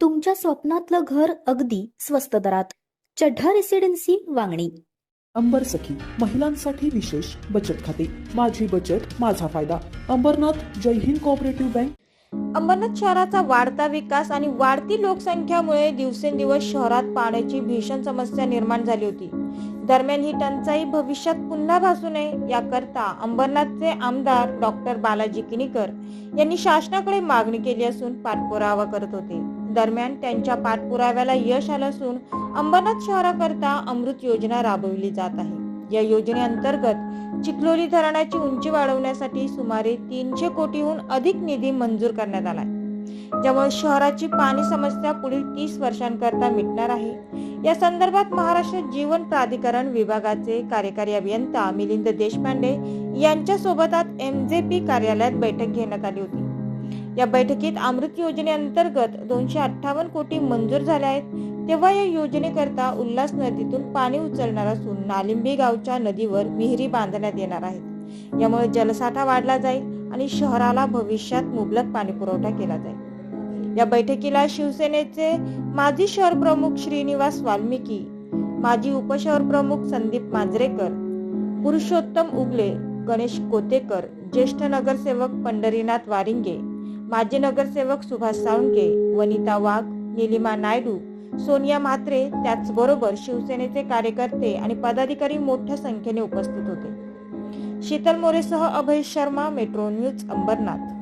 तुमच्या स्वप्नातलं घर अगदी स्वस्त दरात. चढ्ढा रेसिडेन्सी वांगणी. अंबर सखी महिलांसाठी विशेष बचत खाते. माझी बचत माझा फायदा. अंबरनाथ जय हिंद कोऑपरेटिव्ह बँक अंबरनाथ शहराचा वाढता विकास आणि वाढती लोकसंख्यामुळे दिवसेंदिवस शहरात पाण्याची भीषण समस्या निर्माण झाली होती. दरम्यान ही टंचाई भविष्यात पुन्हा भासू नये याकरता अंबरनाथचे आमदार डॉक्टर बालाजी किनीकर यांनी शासनाकडे मागणी केली असून पाठपुरावा करत होते. दरम्यान त्यांच्या पाठपुराव्याला यश आलं असून अंबरनाथ शहराकरता अमृत योजना राबवली जात आहे. या योजनेअंतर्गत चिखलोली धरणाची उंची वाढवण्यासाठी सुमारे तीनशे कोटीहून अधिक निधी मंजूर करण्यात आला ज्यामुळे शहराची पाणी समस्या पुढील तीस वर्षांकरता मिटणार आहे. या संदर्भात महाराष्ट्र जीवन प्राधिकरण विभागाचे कार्यकारी अभियंता मिलिंद देशपांडे यांच्या सोबतात एम जे पी कार्यालयात बैठक घेण्यात आली होती. या बैठकीत अमृत योजनेअंतर्गत दोनशे अठ्ठावन्न कोटी मंजूर झाले आहेत. तेव्हा या योजनेकरता उल्हास नदीतून पाणी उचलणार असून नालिंबी गावच्या नदीवर विहिरी बांधण्यात येणार आहेत. यामुळे जलसाठा वाढला जाईल आणि शहराला भविष्यात मुबलक पाणी पुरवठा केला जाईल. या बैठकीला शिवसेनेचे माजी शहर प्रमुख श्रीनिवास वाल्मिकी माजी उपशहर प्रमुख संदीप मांजरेकर पुरुषोत्तम उगले गणेश कोतेकर ज्येष्ठ नगरसेवक पंढरीनाथ वारिंगे माजी नगरसेवक सुभाष साळुंके वनिता वाघ निलिमा नायडू सोनिया म्हात्रे त्याचबरोबर शिवसेनेचे कार्यकर्ते आणि पदाधिकारी मोठ्या संख्येने उपस्थित होते. शीतल मोरेसह अभय शर्मा मेट्रो न्यूज अंबरनाथ.